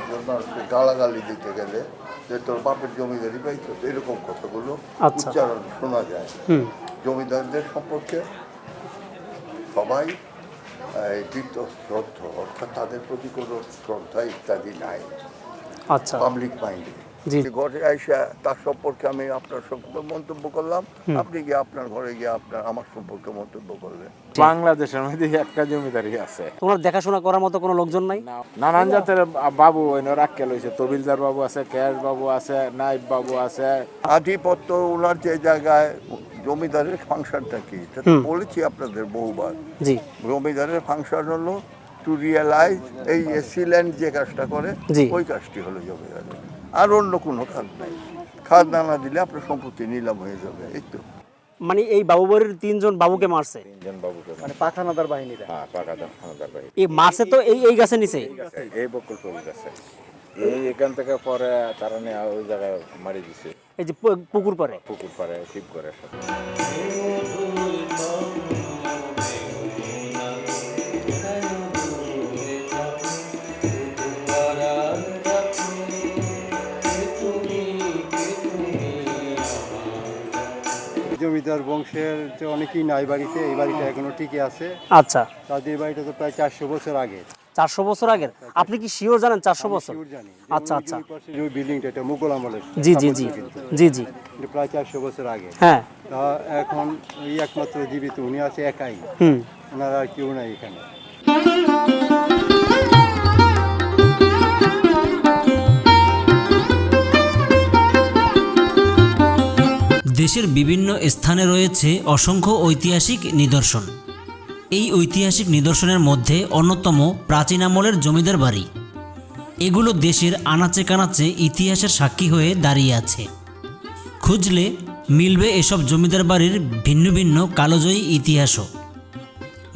একজন মানুষকে গালাগালি দিতে গেলে যে তোর বাপের জমিদারি পাইছো এরকম কথাগুলো আচ্ছা। উচ্চারণ শোনা যায় জমিদারদের সম্পর্কে সবাই এই শ্রদ্ধ অর্থাৎ তাদের প্রতি কোনো শ্রদ্ধা ইত্যাদি নাই আচ্ছা পাবলিক মাইন্ডে। ঘরে আইসা তার সম্পর্কে আমি আপনার সম্পর্কে মন্তব্য করলাম। আপনি গিয়ে আপনার ঘরে গিয়ে আপনার আমার সম্পর্কে মন্তব্য করলেন বাংলাদেশের মধ্যে একটা জমিদারি আছে। তোমার দেখাশোনা করার মতো কোনো লোকজন নাই? নানান জাতের বাবু হয়েছে তবিলদার বাবু আছে ক্যাশ বাবু আছে নাইব বাবু আছে। আধিপত্য ওনার যে জায়গায় জমিদারের ফাংশনটা কি? বলেছি আপনাদের বহুবার। জমিদারের ফাংশন হলো টু রিয়েলাইজ এই এসিল্যান্ড যে কাজটা করে ওই কাজটি হলো জমিদারের। আর অন্য কোনো কাজ নাই। খাদ না না দিলে আপনার সম্পত্তি নিলাম হয়ে যাবে এই তো। মানে এই বাবু বাড়ির তিনজন বাবুকে মারছে? তিনজন বাবুকে মানে পাখানাদার বাহিনীরা। হ্যাঁ পাকা দাম খানাদার ভাই এই মারছে তো এই এই গাছে নিচে? এই বকুল তবিল আছে এই এখান থেকে পরে তারা ওই জায়গায় মারি দিছে। এই যে পুকুর পরে? পুকুর পারে শিব করে সব জমিদার বংশের যে অনেকেই নাই বাড়িতে এই বাড়িটা এখনও টিকে আছে। আচ্ছা। তাদের বাড়িটা তো প্রায় চারশো বছর আগে। চারশো বছর আগের আপনি কি শিওর জানেন চারশো বছর? আচ্ছা, আচ্ছা। ওই বিল্ডিংটা এটা মুঘল আমলের জি জি জি জি জি। প্রায় চারশো বছর আগে। হ্যাঁ। তা এখন এই একমাত্র জীবিত উনি আছে একাই। হুম। ওনার আর কেউ নাই এখানে। দেশের বিভিন্ন স্থানে রয়েছে অসংখ্য ঐতিহাসিক নিদর্শন। এই ঐতিহাসিক নিদর্শনের মধ্যে অন্যতম প্রাচীন আমলের জমিদার বাড়ি। এগুলো দেশের আনাচে কানাচে ইতিহাসের সাক্ষী হয়ে দাঁড়িয়ে আছে। খুঁজলে মিলবে এসব জমিদার বাড়ির ভিন্ন ভিন্ন কালোজয়ী ইতিহাসও।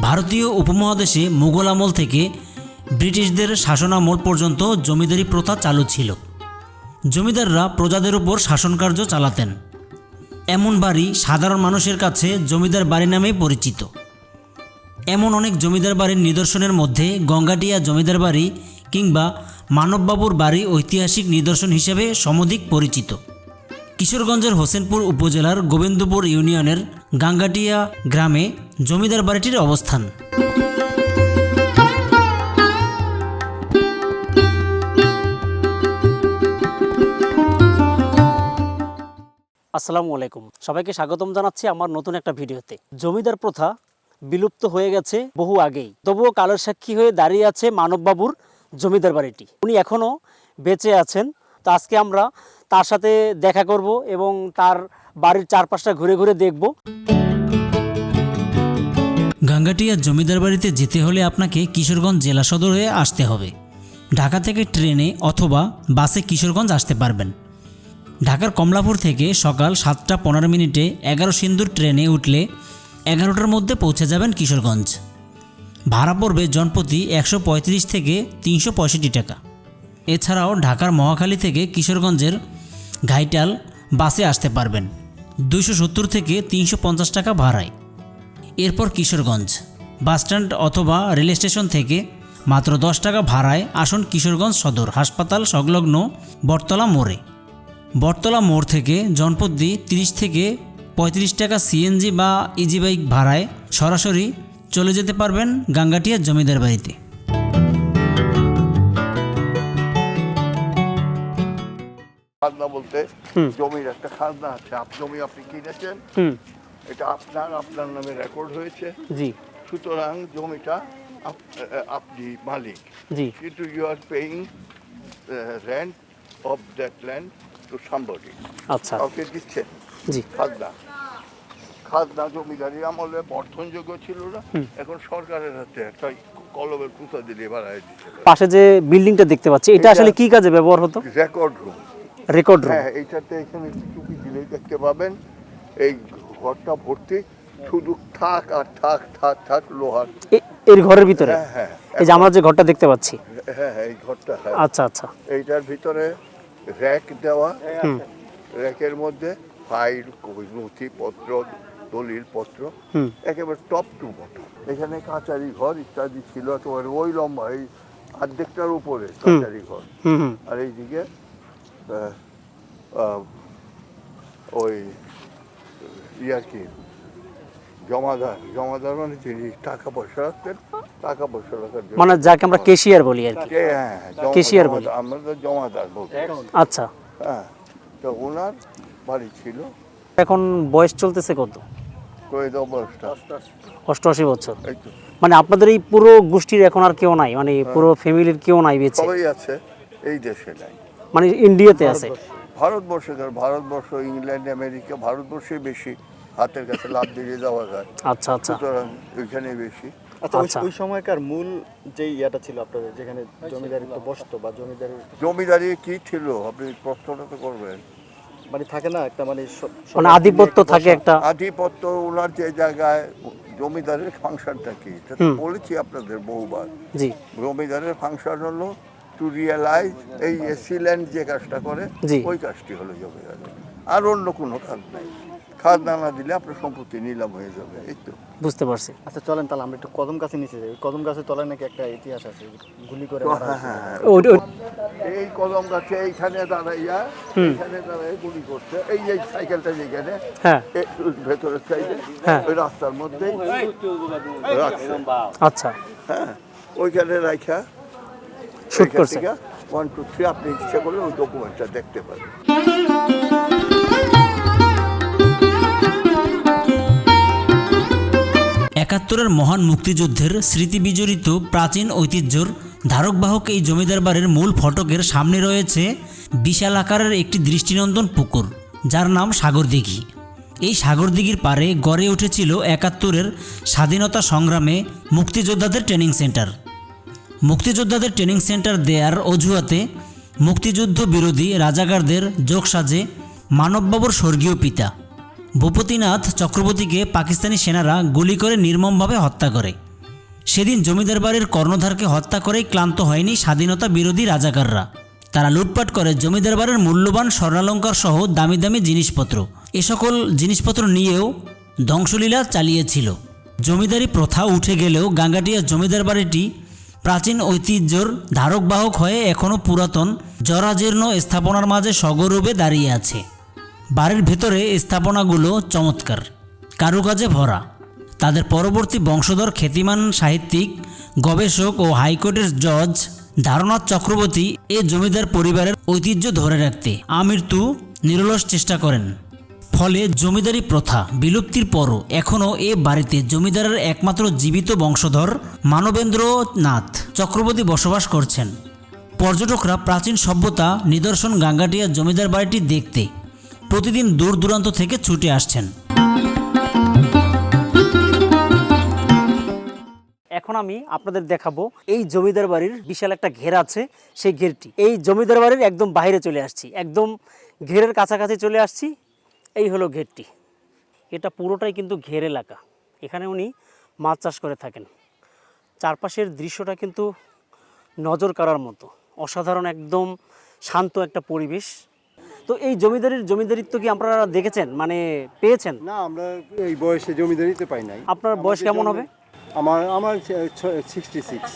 ভারতীয় উপমহাদেশে মুঘল আমল থেকে ব্রিটিশদের শাসনামল পর্যন্ত জমিদারি প্রথা চালু ছিল। জমিদাররা প্রজাদের উপর শাসনকার্য চালাতেন। এমন বাড়ি সাধারণ মানুষের কাছে জমিদার বাড়ি নামেই পরিচিত। এমন অনেক জমিদার বাড়ির নিদর্শনের মধ্যে গঙ্গাটিয়া জমিদার বাড়ি কিংবা মানববাবুর বাড়ি ঐতিহাসিক নিদর্শন হিসেবে সমধিক পরিচিত। কিশোরগঞ্জের হোসেনপুর উপজেলার গোবিন্দপুর ইউনিয়নের গাঙ্গাটিয়া গ্রামে জমিদার বাড়িটির অবস্থান। আসসালামু আলাইকুম। সবাইকে স্বাগতম জানাচ্ছি আমার নতুন একটা ভিডিওতে। জমিদার প্রথা বিলুপ্ত হয়ে গেছে বহু আগেই। তবুও কালের সাক্ষী হয়ে দাঁড়িয়ে আছে মানববাবুর জমিদার বাড়িটি। উনি এখনও বেঁচে আছেন। তো আজকে আমরা তার সাথে দেখা করব এবং তার বাড়ির চারপাশটা ঘুরে ঘুরে দেখব। গাঙ্গাটিয়া জমিদার বাড়িতে যেতে হলে আপনাকে কিশোরগঞ্জ জেলা সদর হয়ে আসতে হবে। ঢাকা থেকে ট্রেনে অথবা বাসে কিশোরগঞ্জ আসতে পারবেন। ঢাকার কমলাপুর থেকে সকাল সাতটা পনেরো মিনিটে এগারো সিন্দুর ট্রেনে উঠলে এগারোটার মধ্যে পৌঁছে যাবেন কিশোরগঞ্জ। ভাড়া পড়বে জনপ্রতি একশো পঁয়ত্রিশ থেকে তিনশো পঁয়ষট্টি টাকা। এছাড়াও ঢাকার মহাখালী থেকে কিশোরগঞ্জের ঘাইটাল বাসে আসতে পারবেন। দুশো সত্তর থেকে তিনশো পঞ্চাশ টাকা ভাড়ায়। এরপর কিশোরগঞ্জ। বাসস্ট্যান্ড অথবা রেল স্টেশন থেকে মাত্র দশ টাকা ভাড়ায় আসুন কিশোরগঞ্জ সদর হাসপাতাল সংলগ্ন বটতলা মোড়ে। বটতলা মোড় থেকে জনপদ্দি তিরিশ থেকে পঁয়ত্রিশ টাকা সিএনজি বা ইজি বাইক ভাড়ায় সরাসরি চলে যেতে পারবেন গাঙ্গাটিয়া জমিদার বাড়িতে। খাজনা বলতে জমির একটা খাজনা আছে। আপ জমি আপনি কিনেছেন এটা আপনার আপনার নামে রেকর্ড হয়েছে। জি। সুতরাং জমিটা আপ- আপনি মালিক। জি। কিন্তু you are paying rent of that land to somebody আচ্ছা। কাউকে দিচ্ছেন জি। খাজনা। খাজনা জমিদারি আমলে বর্ধনযোগ্য ছিল না। এখন সরকারের হাতে একটা কলমের কুতা দিলে বাড়ায় দিতে পাশে যে বিল্ডিংটা দেখতে পাচ্ছি এটা আসলে কি কাজে ব্যবহার হতো? রেকর্ড রুম রেকর্ড রুম হ্যাঁ এইটাতে এখানে টুপি দিলেই দেখতে পাবেন। এই ঘরটা ভর্তি শুধু থাক আর থাক থাক থাক লোহার। এর ঘরের ভিতরে? হ্যাঁ হ্যাঁ। এই যে আমরা যে ঘরটা দেখতে পাচ্ছি। হ্যাঁ হ্যাঁ এই ঘরটা হ্যাঁ। আচ্ছা আচ্ছা। এইটার ভিতরে র্যাক দেওয়া র্যাকের মধ্যে ফাইল নথিপত্র দলিল পত্র একেবারে টপ টু বটম এখানে কাচারি ঘর ইত্যাদি ছিল একেবারে ওই লম্বা এই অর্ধেকটার উপরে সরকারি ঘর। আর এইদিকে ওই ইয়ার কি? জমাদার জমাদার মানে যিনি টাকা পয়সা রাখতেন টাকা পয়সা রাখার জন্য। মানে যাকে আমরা কেশিয়ার বলি আর কি। হ্যাঁ জমা- কেশিয়ার বলি। আমরা তো জমাদার বলতে আচ্ছা। হ্যাঁ তো ওনার বাড়ি ছিল। এখন বয়স চলতেছে কত? অষ্টআশি বছর। মানে আপনাদের এই পুরো গোষ্ঠীর এখন আর কেউ নাই মানে পুরো ফ্যামিলির কেউ নাই বেঁচে। সবাই আছে এই দেশে নাই। মানে ইন্ডিয়াতে আছে। ভারতবর্ষে ভারতবর্ষ ইংল্যান্ড আমেরিকা ভারতবর্ষে বেশি হাতের কাছে লাভ দিয়ে যাওয়া যায়। আচ্ছা আচ্ছা। সুতরাং ওইখানে বেশি। আচ্ছা ওই- আচ্ছা। সময়কার মূল যে ইয়াটা ছিল আপনাদের যেখানে জমিদারিত্ব বসতো বা জমিদারি জমিদারি কি ছিল? আপনি প্রশ্নটা তো করবেন। মানে থাকে না একটা মানে মানে আধিপত্য থাকে একটা আধিপত্য ওনার যে জায়গায় জমিদারের ফাংশনটা কি? বলেছি আপনাদের বহুবার। জি। জমিদারের ফাংশন হলো টু রিয়েলাইজ এই এসিল্যান্ড যে কাজটা করে ওই কাজটি হলো জমিদারের আর অন্য কোনো কাজ নাই। খাদ না না দিলে আপনার সম্পত্তি নিলাম হয়ে যাবে এই তো। বুঝতে পারছি। আচ্ছা চলেন তাহলে আমরা একটু কদম গাছে নিচে যাই। কদম গাছের তলায় নাকি একটা ইতিহাস আছে গুলি করে মারা হ্যাঁ হ্যাঁ হ্যাঁ। ওই- ওই- এই কদম গাছে এইখানে দাঁড়াইয়া এইখানে দাঁড়াই গুলি করছে। এই এই সাইকেলটা যেখানে হ্যাঁ। ভেতরের সাইডে হ্যাঁ। ওই রাস্তার মধ্যে। রাখছে। আচ্ছা। হ্যাঁ ওইখানে রাখা শুট করছে। ওয়ান টু থ্রি আপনি ইচ্ছা করলে ওই ডকুমেন্টটা দেখতে পারেন। একাত্তরের মহান মুক্তিযুদ্ধের স্মৃতি বিজড়িত প্রাচীন ঐতিহ্যর ধারকবাহক এই জমিদার বাড়ির মূল ফটকের সামনে রয়েছে বিশাল আকারের একটি দৃষ্টিনন্দন পুকুর, যার নাম সাগরদিঘি। এই সাগরদিঘির পারে গড়ে উঠেছিল একাত্তরের স্বাধীনতা সংগ্রামে মুক্তিযোদ্ধাদের ট্রেনিং সেন্টার। মুক্তিযোদ্ধাদের ট্রেনিং সেন্টার দেয়ার অজুহাতে মুক্তিযুদ্ধ বিরোধী রাজাকারদের যোগসাজে মানববাবুর স্বর্গীয় পিতা। ভূপতিনাথ চক্রবর্তীকে পাকিস্তানি সেনারা গুলি করে নির্মমভাবে হত্যা করে। সেদিন জমিদার বাড়ির কর্ণধারকে হত্যা করেই ক্লান্ত হয়নি স্বাধীনতা বিরোধী রাজাকাররা। তারা লুটপাট করে জমিদার বাড়ির মূল্যবান স্বর্ণালঙ্কার সহ দামি দামি জিনিসপত্র। এ সকল জিনিসপত্র নিয়েও ধ্বংসলীলা চালিয়েছিল। জমিদারি প্রথা উঠে গেলেও গাঙ্গাটিয়া জমিদার বাড়িটি প্রাচীন ঐতিহ্যর ধারক বাহক হয়ে এখনও পুরাতন, জরাজীর্ণ স্থাপনার মাঝে সগৌরবে দাঁড়িয়ে আছে। বাড়ির ভেতরে স্থাপনাগুলো চমৎকার, কারুকাজে ভরা। তাদের পরবর্তী বংশধর খ্যাতিমান সাহিত্যিক, গবেষক ও হাইকোর্টের জজ ধারণাথ চক্রবর্তী এ জমিদার পরিবারের ঐতিহ্য ধরে রাখতে আমৃত্যু নিরলস চেষ্টা করেন। ফলে জমিদারি প্রথা বিলুপ্তির পরও এখনও এ বাড়িতে জমিদারের একমাত্র জীবিত বংশধর মানবেন্দ্র নাথ চক্রবর্তী বসবাস করছেন। পর্যটকরা প্রাচীন সভ্যতা নিদর্শন গাঙ্গাটিয়া জমিদার বাড়িটি দেখতে প্রতিদিন দূর দূরান্ত থেকে ছুটে আসছেন। এখন আমি আপনাদের দেখাবো এই জমিদার বাড়ির বিশাল একটা ঘের আছে, সেই ঘেরটি। এই জমিদার বাড়ির একদম বাইরে চলে আসছি, একদম ঘেরের কাছাকাছি চলে আসছি, এই হলো ঘেরটি। এটা পুরোটাই কিন্তু ঘের এলাকা। এখানে উনি মাছ চাষ করে থাকেন। চারপাশের দৃশ্যটা কিন্তু নজর কাড়ার মতো। অসাধারণ, একদম শান্ত একটা পরিবেশ। তো এই জমিদারির জমিদারিত্ব কি আপনারা দেখেছেন? মানে পেয়েছেন? না আমরা এই বয়সে জমিদারিতে পাই নাই। আপনার বয়স কেমন হবে? আমার আমার সিক্সটি সিক্স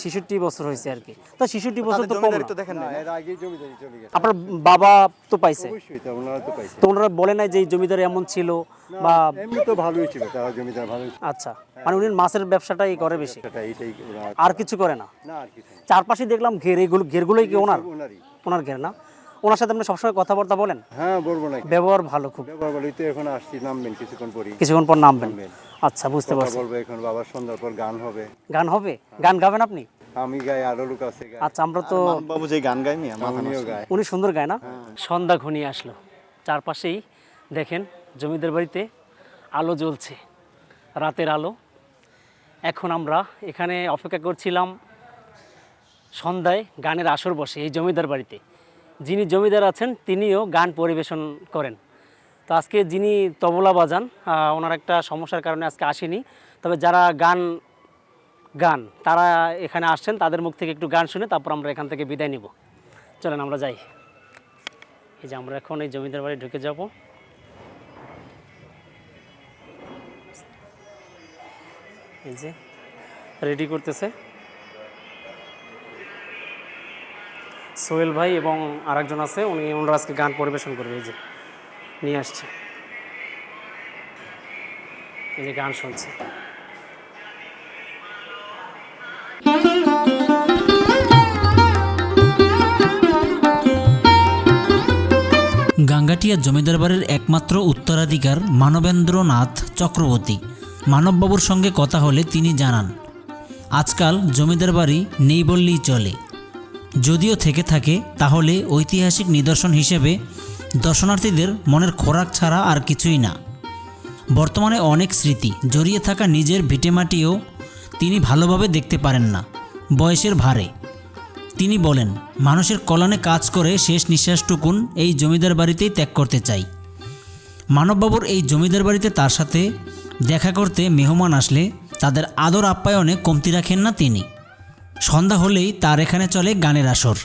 ছিষট্টি বছর হয়েছে আর কি। তা ছিষট্টি বছর তো কম না। দেখেন না এর আগে জমিদারি চলে গেছে। আপনার বাবা তো পাইছে। অবশ্যই তো ওনারা তো পাইছে। তো ওনারা বলে নাই যে এই জমিদার এমন ছিল বা এমনি তো ভালোই ছিল তারা জমিদার ছিল। আচ্ছা মানে উনি মাছের ব্যবসাটাই করে বেশি। আর কিছু করে না? না আর কিছু চারপাশে দেখলাম ঘের এগুলো ঘেরগুলোই কি ওনার? ওনারই। ওনার ঘের না? ওনার সাথে আপনি সবসময় কথাবার্তা বলেন? হ্যাঁ বলব না ব্যবহার ভালো খুব। ব্যাপার বলি তো এখন আসছি নামবেন কিছুক্ষণ পরই। কিছুক্ষণ পর নামবেন। আচ্ছা বুঝতে পারছি। বলব এখন বাবার সন্ধ্যার পর গান হবে। গান হবে? গান গাবেন আপনি? আমি গাই আরও লোক আছে আচ্ছা আমরা তো বাবু যে গান উনিও গায় উনি সুন্দর গায় না? সন্ধ্যা ঘনিয়ে আসলো। চারপাশেই দেখেন জমিদার বাড়িতে আলো জ্বলছে রাতের আলো। এখন আমরা এখানে অপেক্ষা করছিলাম সন্ধ্যায় গানের আসর বসে এই জমিদার বাড়িতে। যিনি জমিদার আছেন, তিনিও গান পরিবেশন করেন। তো আজকে যিনি তবলা বাজান ওনার একটা সমস্যার কারণে আজকে আসেনি। তবে যারা গান গান, তারা এখানে আসছেন, তাদের মুখ থেকে একটু গান শুনে তারপর আমরা এখান থেকে বিদায় নিব। চলেন, আমরা যাই। এই যে আমরা এখন এই জমিদার বাড়ি ঢুকে যাব। এই যে রেডি করতেছে। সোহেল ভাই এবং আরেকজন আছে, উনি ওনারা আজকে গান পরিবেশন করবে, এই যে নিয়ে আসছে। এই যে গান শুনছে। গাঙ্গাটিয়া জমিদার বাড়ির একমাত্র উত্তরাধিকার মানবেন্দ্রনাথ চক্রবর্তী। মানববাবুর সঙ্গে কথা হলে তিনি জানান, আজকাল জমিদার বাড়ি নেই বললেই চলে। যদিও থেকে থাকে, তাহলে ঐতিহাসিক নিদর্শন হিসেবে দর্শনার্থীদের মনের খোরাক ছাড়া আর কিছুই না। বর্তমানে অনেক স্মৃতি জড়িয়ে থাকা নিজের ভিটেমাটিও তিনি ভালোভাবে দেখতে পারেন না, বয়সের ভারে। তিনি বলেন, মানুষের কল্যাণে কাজ করে শেষ নিঃশ্বাসটুকুন এই জমিদার বাড়িতেই ত্যাগ করতে চাই। মানববাবুর এই জমিদার বাড়িতে তার সাথে দেখা করতে মেহমান আসলে তাদের আদর আপ্যায়নে কমতি রাখেন না তিনি। সন্ধ্যা হলেই তার এখানে চলে গানের আসর।